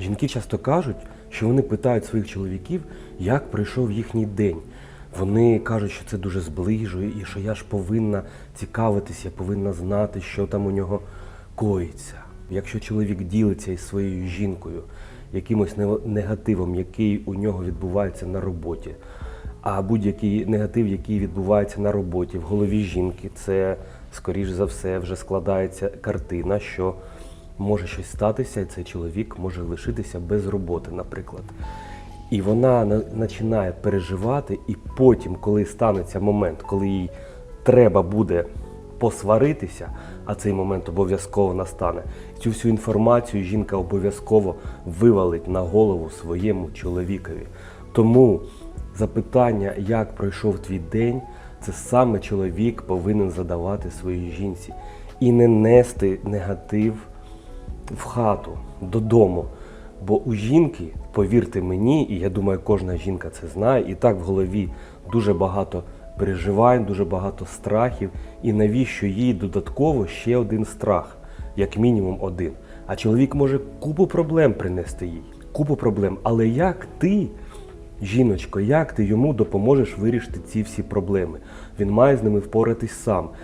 Жінки часто кажуть, що вони питають своїх чоловіків, як пройшов їхній день. Вони кажуть, що це дуже зближує і що я ж повинна цікавитись, я повинна знати, що там у нього коїться. Якщо чоловік ділиться із своєю жінкою якимось негативом, який у нього відбувається на роботі, а будь-який негатив, який відбувається на роботі в голові жінки, це скоріш за все вже складається картина, що може щось статися, і цей чоловік може лишитися без роботи, наприклад. І вона починає переживати, і потім, коли станеться момент, коли їй треба буде посваритися, а цей момент обов'язково настане, цю всю інформацію жінка обов'язково вивалить на голову своєму чоловікові. Тому запитання, як пройшов твій день, це саме чоловік повинен задавати своїй жінці і не нести негатив в хату, додому. Бо у жінки, повірте мені, і я думаю, кожна жінка це знає, і так в голові дуже багато переживань, дуже багато страхів. І навіщо їй додатково ще один страх, як мінімум один. А чоловік може купу проблем принести їй, купу проблем. Але як ти, жіночко, як ти йому допоможеш вирішити ці всі проблеми? Він має з ними впоратись сам.